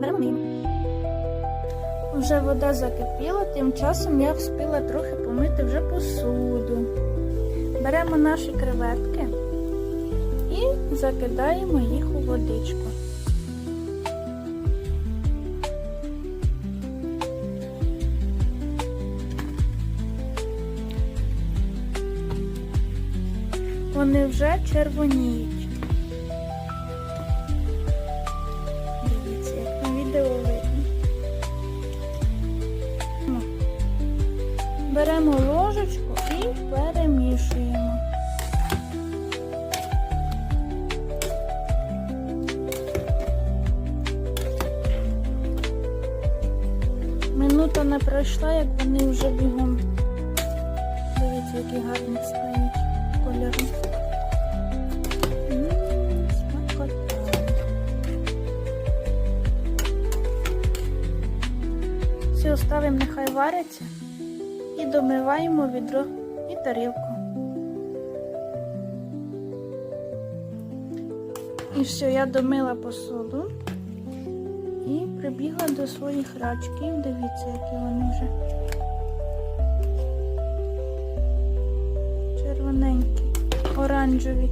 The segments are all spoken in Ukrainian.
Беремо. Вже вода закипіла, тим часом я встигла трохи помити вже посуду. Беремо наші креветки і закидаємо їх у водичку. Вони вже червоніють. Беремо ложечку і перемішуємо. Минута не пройшла, як вони вже бігом. Дивіться, які гарні стають кольори. Все ставимо, нехай вариться і домиваємо відро і тарілку. І все, я домила посуду і прибігла до своїх рачків. Дивіться, які вони вже червоненькі, оранжеві.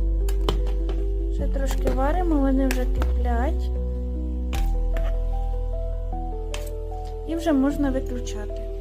Ще трошки варимо, вони вже киплять. І вже можна виключати.